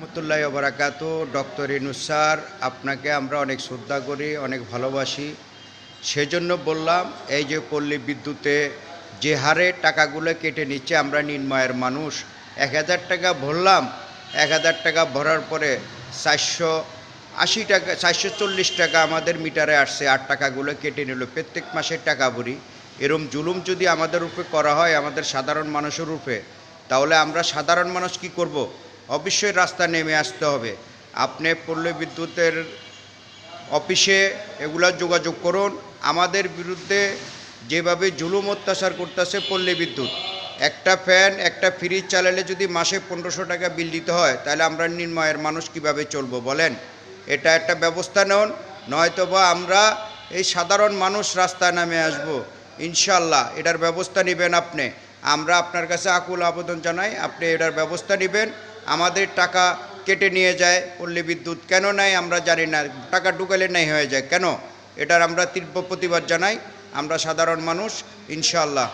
রহমতুল্লাহ বারাকাতু doctor Yunus sir, আপনাকে আমরা অনেক শ্রদ্ধা করি, অনেক ভালোবাসি। সেজন্য বললাম, এই যে পল্লী বিদ্যুতে যে হারে টাকাগুলো কেটে নিচ্ছে আমরা নির্ময়ের মানুষ, এক হাজার টাকা ভরলাম, এক হাজার টাকা ভরার পরে চারশো আশি টাকা, চারশো চল্লিশ টাকা আমাদের মিটারে আসছে আট টাকাগুলো কেটে নিল। প্রত্যেক মাসের টাকা ভরি। এরম জুলুম যদি আমাদের রূপে করা হয়, আমাদের সাধারণ মানুষের রূপে, তাহলে আমরা সাধারণ মানুষ কি করব? অবশ্যই রাস্তা নেমে আসতে হবে। আপনি পল্লী বিদ্যুতের অফিসে এগুলা যোগাযোগ করুন। আমাদের বিরুদ্ধে যেভাবে জুলুম অত্যাচার করতেছে পল্লী বিদ্যুৎ, একটা ফ্যান, একটা ফ্রিজ চালালে যদি মাসে পনেরোশো টাকা বিল দিতে হয়, তাহলে আমরা নির্ময়ের মানুষ কীভাবে চলবো বলেন? এটা একটা ব্যবস্থা নেন, নয়তোবা আমরা এই সাধারণ মানুষ রাস্তায় নামে আসব। ইনশাল্লাহ এটার ব্যবস্থা নেবেন আপনি। আমরা আপনার কাছে আকুল আবেদন জানাই, আপনি এটার ব্যবস্থা নেবেন। আমাদের টাকা কেটে নিয়ে যায় পল্লী বিদ্যুৎ। কেন নেয় আমরা জানি না। টাকা ঢুকালে নেই হয়ে যায়। কেন? এটার আমরা তীব্র প্রতিবাদ জানাই। আমরা সাধারণ মানুষ, ইনশাআল্লাহ।